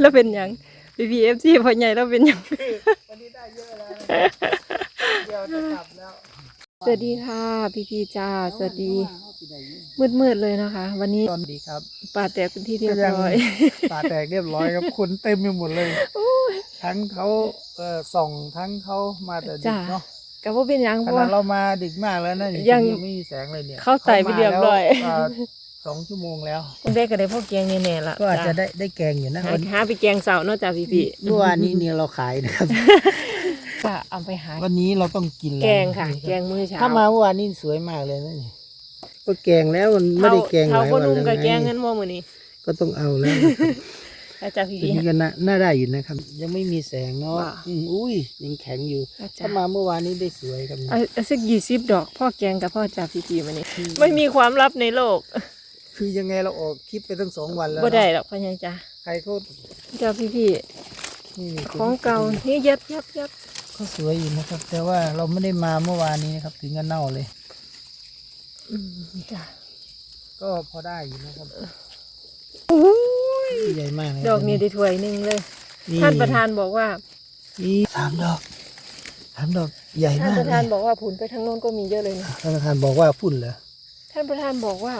แล้วเป็นหยังพีพีเอฟซีพ่อใหญ่แล้วเป็นหยัง วันนี้ได้เยอะแล้วเดี๋ยวจะกลับแล้วสวัสดีค่ะ พีพีจ้าสวัสดีมืดๆเลยนะคะ วันนี้ตอนดีครับป่าแตกเป็นที่เรียบร้อย ตาแตกเรียบร้อยครับคนเต็มไปหมดเลย ทั้งเขาเอ่อส่องทั้งเขามาแต่ดึจ้ากเนาะกับว่าเป็นหยังขเพราะนาว่า ดเรามาดึกมากแล้วนะยังไม่มีแสงเลยเนี่ยเข้าไต่ไปเรียบร้อยข้ามาแล้วเสองชั่วโมงแล้ว คุณได้ก็ได้พ่อแกงแน่ๆละก็อาจจะได้ได้แกงอยู่นะหาวันหาไปแกงเสาเนอกจากพีพีเมื่อวานนี้เนี่ยเราขายนะครับ ก็เอาไปหา วันนี้เราต้องกินแล้วแกงค่ะ แกงมื้อเช้าถ้ามาเมื่อวานนี้สวยมากเลยนะนี่ก็แกงแล้วมันไม่ได้แกงหเท่าลายก็วันนุ่มแล้วกับแกงไงเงินว่ามื้อนี้ก็ต้องเอาแล้วนะครับอาจารย์พีตัวพีนี้ก็น่าน่าได้อยู่นะครับ ยังไม่มีแสงเนาะว่า อืมอุ้ยยังแข็งอยู่ อาจาถ้ารย์มาเมื่อวานนี้ได้สวยครับเอาเอาสักยี่สิบดอก พ่อแกงกับพ่อจ่าพีพีมื้อนี้ไม่มีความลับในโลก คือยังไงเราออกคลิปไปตั้งสองวันแล้วบ่เนาะได้หรอกพ่อใหญ่จ้าใครเขาจ่าพีพีนี่นี่ของเก่านี่ยัดยัดยัดเขาสวยอยู่นะครับ แต่ว่าเราไม่ได้มาเมื่อวานนี้นะครับ ถึงกันเน่าเลยอืมจ้าก็พอได้อยู่นะครับอุ้ยใหญ่มากเลยดอกนี้ได้ถ้วยหนึ่งเลยนี่ท่านประธานบอกว่านี่สามดอกสามดอกใหญ่ท่านมากประเลธานยบอกว่าผุนไปทางโน้นก็มีเยอะเลยนะท่านประธานบอกว่าพุ่นเหรอท่านประธานบอกว่า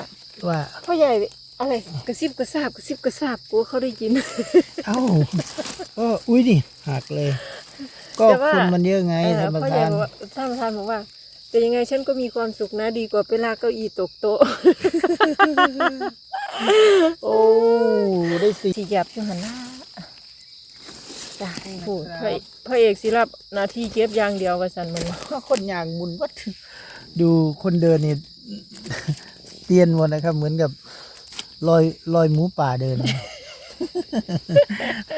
ว่า พ่อใหญ่อะไรกระซิบกระซาบกระซิบกระซาบกลัวเขาได้ยิน เอ้าก็อุ้ยดิหักเลย ก็แต่ว่า คนมันเยอะไงเออท่านประพ่อใหญ่ธานบอกว่าท่านประธานบอกว่า แต่ยังไงฉันก็มีความสุขนะดีกว่าไปลากเก้าอี้ตกโต๊ะ โอ้ได้สี่สีหยับอยู่หันหน้าจ้ะพูดพระเอกพระเอกศิรับหนาทีเก็บอย่างเดียวว่าสันมัน คนอย่างมุนวัดดูคนเดินนี่ เตียนหมดนะครับ เหมือนกับลอยลอยหมูป่าเดิน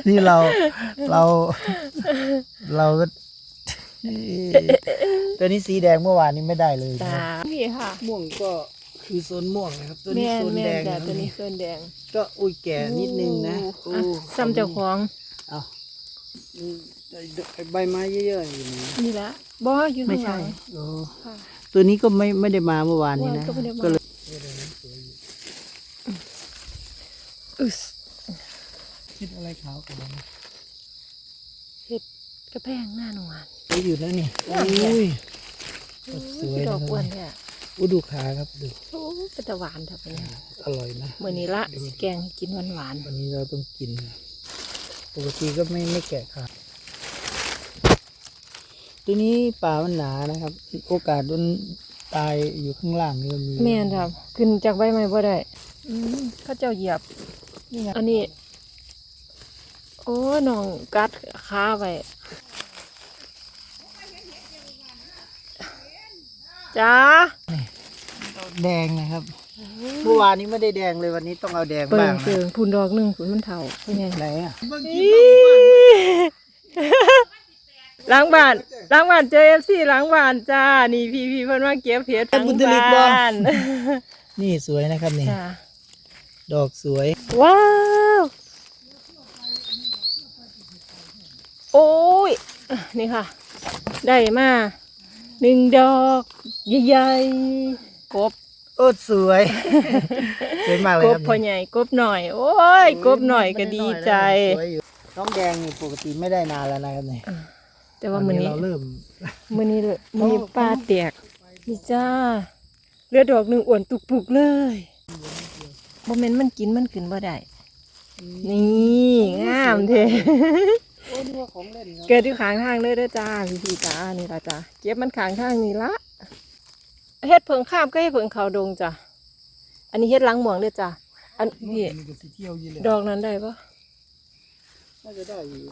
นี่เราเรา เราก็ ตัวนี้สีแดงเมื่อวานนี้ไม่ได้เลยจ้านะพี่ค่ะม่วงก็คือโซนม่วงนะครับ ตัวนี้แม่โซนนแม่แดนงจ้ะนะตัวนี้ส่วนแดงก็อุ้ยแก่นิดนึงนะโอ้อะซ้ำเจ้าของเอาอืมใบไม้เยอะๆอยู่นี่นี่ละบ่อยู่ไม่ข้างหใช่ลัง โอ้ค่ะ ตัวนี้ก็ไม่ไม่ได้มาเมื่อวานนี้นะก็ไม่ได้มา ก็เลย อึสคิดอะไรขาวกันเห็ดกระแพงหน้าหนวลไปอยู่แล้วนี่ว้าวอุ้ยสวยดอกนะครับอ้วนเนี่ยอุยดูขาครับดูโอ้เป็นตะหวานเถอะเป็นไงอร่อยนะมื้อนี้ละสิแกงให้กินหวานหวานวันนี้เราต้องกิน ปกติก็ไม่ไม่แกะขาดตัวนี้ป่ามันหนานะครับ โอกาสโดน ตายอยู่ข้างล่างนี่ก็มีๆแม่นครับ ขึ้นจากใบไม้บ่ได้อืมเขาเจ้าเหยียบ นี่ไงอันนี้ โอ้น้องกัดขาไว้จ้าแดงนะครับเมื่อวานนี้ไม่ได้แดงเลยวันนี้ต้องเอาแดงเปิบ้างงเปิงพูนดอกหนึ่งพูนมันเท่าเป็นไง ไหนอะ ล้างบ้านล้างบ้านเจอเอฟซีล้างบ้านจ้า นี่พี่พี่เพิ่นว่าเก็บเห็ดล้างบ้านนี่สวยนะครับนี่ จ้าดอกสวย ว้าว โอ้ย นี่ค่ะ ได้มาหนึ่งดอกใหญ่ๆกบ โอ้สวย สวยมากเลยกคบรับพ่อใหญ่กบหน่อย โอ้ยกบหน่อยก็ดีใจ สวยอยู่น้องแดงนี่ปกติไม่ได้นานแล้วนะครับนี่ แต่ว่ามื้อนี้เราเริ่มมื้อนี้เลยมื้อนี้ปลาแตกนี่จ้าเลือดดอกหนึ่งอ้วนตุกปุกเลยบ่แม่นมันกินมันขึ้นบ่ได้นี่งามเท่โอ้นี่ว่าของเล่นครับเกิดอยู่ข้างทางเลยเด้อจ้าพี่พี่จ้านี่ละจ้าเก็บมันข้างทางนี่ละเฮ็ดเพิงข้ามก็เฮ็ดเพิงเขาดงจ้ะอันนี้เฮ็ดหล้างหมวงเด้อจ้าอันพี่มันก็สิเที่ยวอยู่เลยดอกนั้นได้ปะน่าจะได้อยู่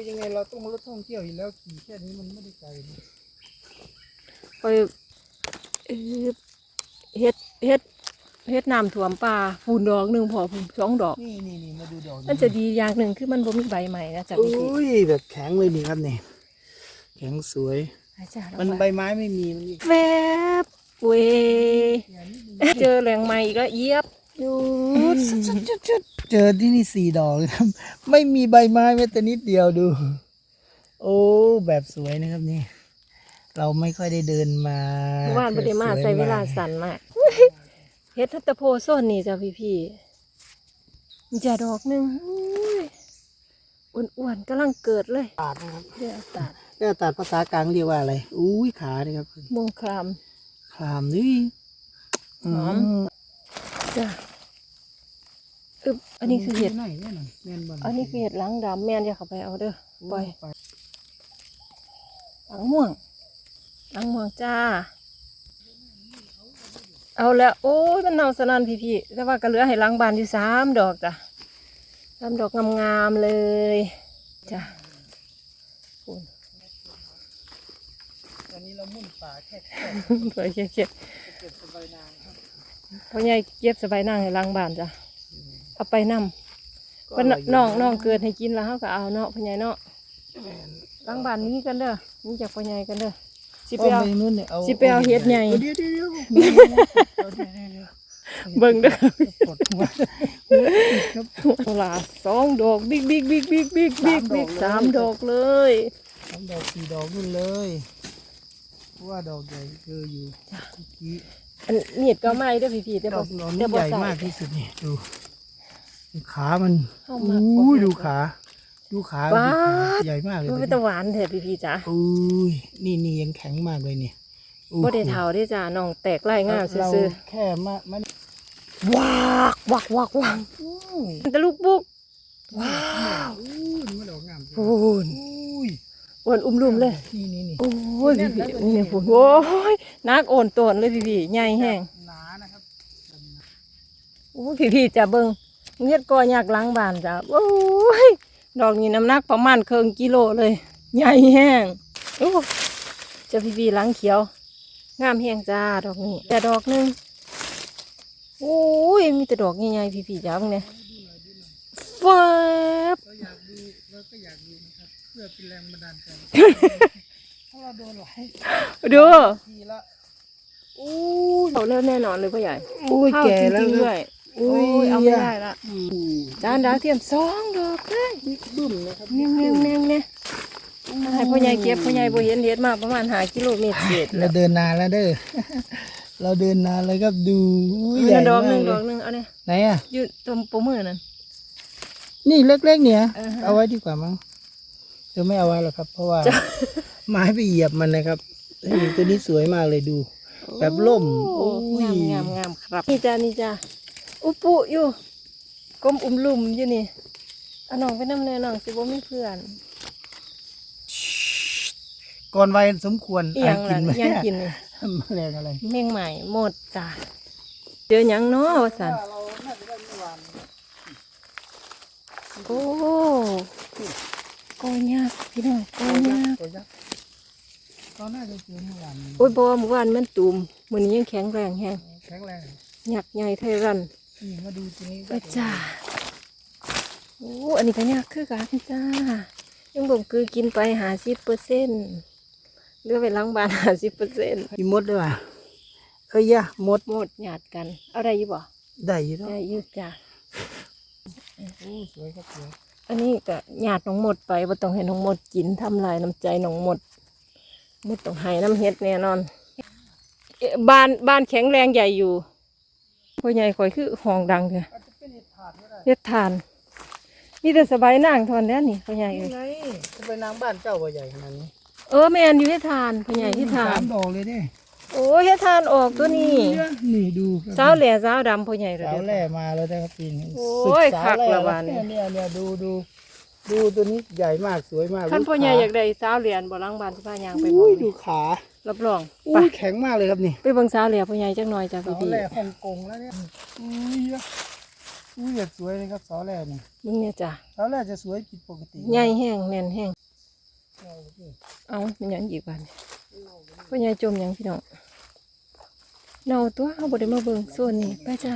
คือยังไงเราต้องรถท่องเที่ยวอยู่แล้วขี่แค่นี้มันไม่ได้ไกลนะไปเอ่อเฮ็ดเฮ็ดเฮ็ดน้ำท่วมป่าปูนดอกหนึ่งพอปูนสองดอก นี่นี่นี่มาดูดอกมันจะดีอย่างหนึ่งคือมันบ่มีใบใหม่นะจ๊ะอพี่พีุ่้ยแบบแข็งเลยนี่ครับนี่แข็งสวยอาจารย์มันใบไม้ไม่มีมันมีแวบเวเจอแหล่งใหม่อีกแล้วเหยียบ อยู่จุดๆๆเจอที่นี่สี่ดอกเลยครับ ไม่มีใบไม้แม้แต่นิดเดียวดู โอ้แบบสวยนะครับนี่ เราไม่ค่อยได้เดินมาเมื่อวานบ่ได้มาสยใช้เวลาสั้นมากเฮ็ดทัตตะโพโซนนี่จ้ะพี่พี่ๆมีจะดอกหนึ่งอุ้ยอ้วนๆกำลังเกิดเลยตาดนะครับเดี๋ยวตัดแก้วตาดภาษากลางเรียกว่าอะไรอุ้ยขาเนี่ยครับม่วงครามคลามนี่หอมจ้ะ อึบอันนี้คือเห็ด ไหนแน่นอนแม่นบ่อันนี้คือเห็ดหลังดำแม่นอย่าเข้าไปเอาเด้อปล่อยหลังม่วงหลังม่วงจ้า เอาแล้ว โอ้ยมันเน่าสนันพี่พี่ๆแต่ว่าก็เหลือให้หล้างบานอยู่สามดอกจ้ะสามดอกงามๆเลยจ้ะคุณวันนี้เรามุ่นป่าแค่แค่สวยเขียดเก็บสบายนางครับๆพ่อใหญ่เก็บสบายนั่งให้หล้างบานจ้ะ เอาไปนำเพิ่นน้องน้องเกิดให้กินแล้วเฮาก็เอาเนาะพ่อใหญ่เนาะล้างบ้านนี้กันเด้อนี่จากพ่อใหญ่กันเด้อสิไปเอาไปนู่นเนี่ยเอาสิไปเอาเห็ดใหญ่เดี๋ยวเดี๋ยวเดี๋ยวเดี๋ยวเดี๋ยวเดี๋ยวเบิ่งเด้อปลดหัวครับโลาสองดอกบิ๊กบิ๊กบิ๊กบิ๊กบิ๊กบิ๊กบิ๊กสามดอกเลยสามดอกสี่ดอกนู่นเลยเพราะว่าดอกใหญ่เจออยู่เมื่อกี้อันนี้ก็ไม่เด้อพี่ๆแต่ดบ่อกหนอนแต่นี่บ่ใหญ่ใส่มากที่สุดนี่ดูดู ขามันเข้ามาอุ้ยดูขาดูขาว้าดูขาใหญ่มากเลยมันเป็นตะหวานแท้พี่ๆจ้ะอุ้ยนี่นี่ยังแข็งมากเลยเนี่ยโอ้โหบ่ได้เฒ่าได้จ้ะน้องแตกไล่งามเราซื่อแค่มามันๆวากวักวักวักตะลูกบุกว้าวอุ้ยมันดอกงามจังพูนอุ้ยอ้วนอุ้มลุ่มเลยนี่นี่นี่โอ้ยพี่พี่นี่พูนโอ้ยนักโอนตนเลยพี่พี่ใหญ่แห้งหนานะครับโอ้ยพี่พี่จะเบิ่ง เงียดกออยากล้างบ้านจ้ะโอ้ยดอกนี้น้ำหนักประมาณครึ่งกิโลเลย ใหญ่แห้งโอ้เจะพี่พี่ล้างเขียว งามแห้งจ้าดอกนี้ แต่ดอกหนึงโอ้ยมีแต่ดอกใหญ่ๆพี่พี่จ้าเบิ่งเนี่ยแฟบเราอยากดูเราก็อยากดูนะครับ เพื่อเป็นแรงบันดาลใจถ้าเราโดนหลายดูทีละอู้เขาเริ่มแน่นอนเลยพ่อใหญ่อุ้ยเข้าแก่จแล้วริงๆนะด้วยโอ้ยเอาไม่ได้ละอืมจานดาวเทียมสองดอกเลยบิ๊กบึ้มนะครับเนียงเนียงเนียงเนี่ยให้พ่อใหญ่เก็บพ่อใหญ่บ่เห็นเฮ็ดมาประมาณหากิโลเมตรเศษเราเดินนานแล้วเด้อเราเดินนานเลยครับดูอุ้ยเอใหญ่อดอกมาหนึกงเลดอยกหนึงเอาเนี่ยไหนอะอยู่ตรงปมือนั่นนี่เล็กๆเนี่ยอ่าฮะเอาไว้ดีกว่ามั้งเดี๋ยวไม่เอาไว้หรอกครับ เพราะว่าไม้ไปเหยียบมันนะครับเฮ้ยตัวนี้สวยมากเลยดู แบบล่มโอ้โอ้ยงามงามงามครับนี่จ้านี่จ้า อุปุอยู่กลมอุ้มลุ่มอยู่นี่เอาน้องไปนำแน่น้องสิบ่มีเพื่อน ก่อนวัยสมควรอีหยังกิล่ะนไหมอีหยังกินนี่แมลงอะไรแมงใหม่หมดจ้าเจอหยังเนาะว่าซั่นเราน่าจะได้เมื่อวานโอ้กอยากพี่น้องกอยากตัวยักษ์ตอนน่าจะเจอเมื่อวานโอ้ยบ่เมื่อวานมันตุ่มมื้อนี้ยังแข็งแรงแฮงแข็งแรงยักษ์ใหญ่ไทยรัน นี่มาดูตัวนี้ไปจ้าโอ้อันนี้ก็ยากคือกันจ้ายังบ่มคือกินไปหาสิบเปอร์เซ็นต์เหลือไปล้างบานหาสิบเปอร์เซ็นต์มีมดด้วยว่ะเอ้ยยะมดหมดหยาดกัน เอาได้อยู่บ่ได้อยู่แล้วได้อยู่จ้าโอ้สวยครับสวยอันนี้ก็หยาดน้องหมดไปบ่ต้องให้น้องหมดกินทำลายน้ำใจน้องหมดหมดต้องให้น้ำเฮ็ดแน่นอนเอ๊ะบ้านบ้านแข็งแรงใหญ่อยู่ พ่อใหญ่ข่อยคือห้องดังเถอะอาจจะเป็นเห็ดถาดก็ได้เฮ็ดทานมีแต่สบายนั่งทอนแล้วนี่พ่อใหญ่เอ้นี่ยไงจะไปนางบ้านเจ้าว่าใหญ่ขนาดนี้เออแม่นอยู่เฮ็ดทานพ่อใหญ่เฮ็ดทาสานมดอกเลยเด้โอ้ยเฮ็ดทานออกตัวนี้นี่ดูครับสาวแหล่สาวดำพ่อใหญ่เลยสาวแหล่มาแล้วนะครับปีนี้โอ้ยศึสาวแหคักละบาดนี้เนี่ยเนี่ยดูดูดูตัวนี้ใหญ่มากสวยมากท่านดูพ่อใหญ่ขาอยากได้สาวเหรียญบ่ล้างบ้านสิพายางไปบ่อุ้ยดูขา รับรองอุ้ไปยแข็งมากเลยครับนี่ไปเบิ่งสาวเหรียญพ่อใหญ่จักหน่อยจ้ะสาพี่วพี่แหล่ฮ่องกงแล้วเนี่ยอุ้ยอุ้ยแบบสวยเลยครับสาวแหล่เนี่ยมึงเนี่ยจ้ะสาวแหล่จะสวยผิดปกติใหญ่แห้งแน่นแห้งเอาสิเอามันหยังอีกบาดนี้พ่อใหญ่จมหยังพี่น้องเนาตัวเฮาบ่ได้มาเบิ่งส่วนนี้ไปจ้ะ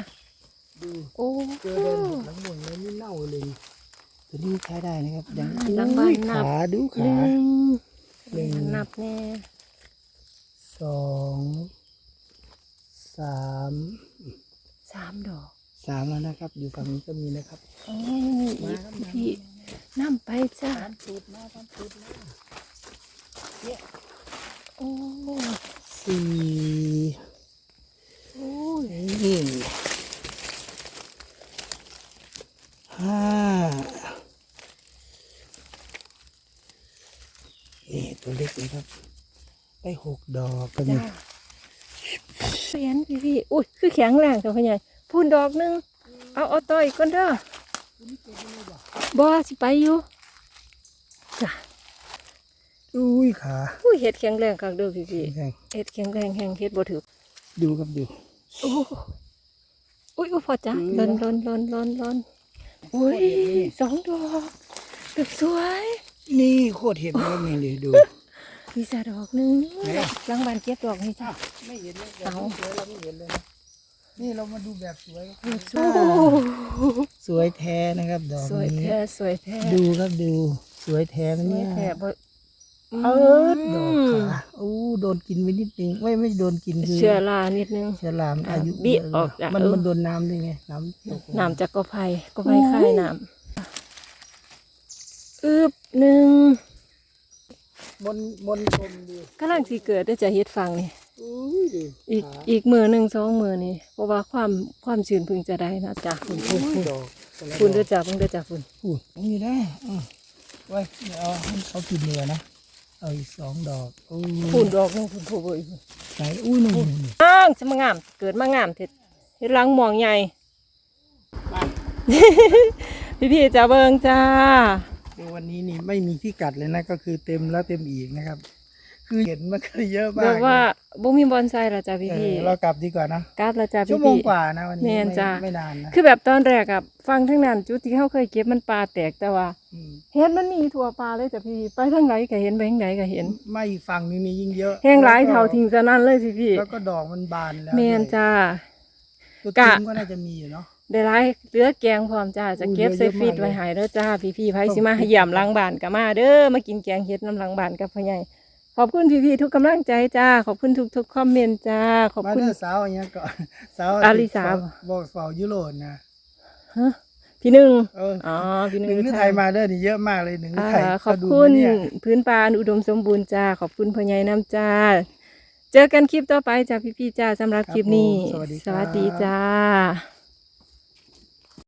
ดูโอ้เจอเดินหลังบนเลยนี่เน่าเลยนี่ตัวนี้ใช้ได้นะครับยังหลังบ้านอุ้ยนับขาดูหขานึ่งหนึ่งนับแน่ สองสามสามดอกสามแล้วนะครับ อยู่ฝั่งนี้ก็มีนะครับโอ้ยยังมีอีกพี่น้ำไปจ้ะตามตูดมาตามตูดมาโอ้สี่ โอ้ย นี่ห้า ตัวเล็กเลยครับได้ห กดอกก็มีจ้าเสียนพี่พี่อุ้ยคือแข็งแรงเจ้าพ่อใหญ่พูนดอกหนึงเอาเอาต่ออีกก่อนเด้อบ่สิไปอยู่จ้ะอุ้ยขาอุ้ยเฮ็ดแข็งแรงคักเด้อพี่พี่แข็งเฮ็ดแข็งแรงแฮงเฮ็ดบ่ถือดูครับดูโอ้อุ้ยอุ้ยพอจ้ะอืมลนลนลนลนลนอุ้ยสองดอกเกือบสวย นี่โคตรเห็นแล้วนี่เลยดู มีสะดอกหนึงไหนอะหลังบ้านเก็บดอกให้จ้ะไม่เห็นเลยเอาสวยเราไม่เห็นเลยนะนี่เรามาดูแบบสวยโอ้สวยแท้นะครับดอกสวยนี้แท้สวยแท้ดูครับดู สวยแท้นะสวเนี่ยยแท้บ่เออดอกขาโอ้โดนกินไปนิดนึงไม่ไม่โดนกินคือเชื้อรานิดนึงเชื้อรามนอายุบิเยะออกจากมันเออมันโดนน้ำด้วยไงน้ำตกน้ำจากกอไผ่กอไผ่คายน้ำอึบหนึ่ง มนมนชมดีกำลังสิเกิดได้อจะเฮ็ดฟังนี่อุ้ยดีอีกอีกมือหนึ่งสองมือนี่เพราะว่าความความชื้นเพึงจะได้นะจ๊ะคุณคุณคุณดอกแต่ละคุณดเด้ออกจ้ะเพิ่งเด้อจ้ะคุณอุ้ยนี่นะอะไว้เดี๋ยวเอาให้เขากินเนื้อนะเอาอีกสองดอกอู้คุณดอกหนึงคุณผู้บริไหนอุ้ยนู่นนู่นนู่นอ้างจะมางาม เกิดมางามเท็ดเฮ็ดหลังหมองใหญ่พี่พี่ๆจะเบิ่งจ้า คือวันนี้นี่ไม่มีที่กัดเลยนะ ก็คือเต็มแล้วเต็มอีกนะครับ คือเห็นมันก็เยอะมากแบบว่าบ่มีบอนไซละจ้ะพี่เอพี่อเรากลับดีกว่านะกราบละจ้ะชั่พี่วโมงพี่ กว่านะวันนี้แม่นจ้ะไม่นานนะคือแบบตอนแรกอะฟังทั้งนั้นจุดที่เขาเคยเก็บมันปลาแตกแต่ว่ามเห็นมันมีทั่วปลาเลยจ้ะพี่ไปทางไหนก็เห็นไปทางไหนก็เห็น ไม่อีกฝั่งนึงนี่ยิ่งเยอะแห้งหลายแล้วก็เท่าทิ้งซะนั่นเลยพี่พี่แล้วก็ดอกมันบานแล้วแม่นด้วยจ้าตัวกะจริงก็น่าจะมีอยู่เนาะ ได้หลายเหลือแกงพร้อมจ้าจะเก็บอุ้ยใส่เยอะๆฟีดมากเลยไว้ใหายเด้อจ้า พี่พี่ๆไผต้องสิมาให้ย่ำหลังบ้านก็มาเด้อมากินแกงเฮ็ดน้ำหลังบ้านกับพ่อใหญ่ขอบคุณพี่พี่ๆทุกกำลังใจจ้า ขอบคุณทุกๆคอมเมนต์จ้า ขอบมาคุณเด้อสาวอย่างเงี้ยก่อนสาวอาริสาบอกเฝ้ายุโรปนะฮะพี่หนึ่งเอออ๋อพี่หหนึ่นึ่งงฤทัยมาเด้อนี่เยอะมากเลยหนึ่งฤอ่าทัยขอบเขาดูคุณไหมเนี่ยพื้นปลาอันอุดมสมบูรณ์จ้า ขอบคุณพ่อใหญ่น้ำจ้า เจอกันคลิปต่อไปจ้าพี่ๆจ้าสำหรับคลิปนี้ครับผมสวัสดีครับสวัสดีจ้า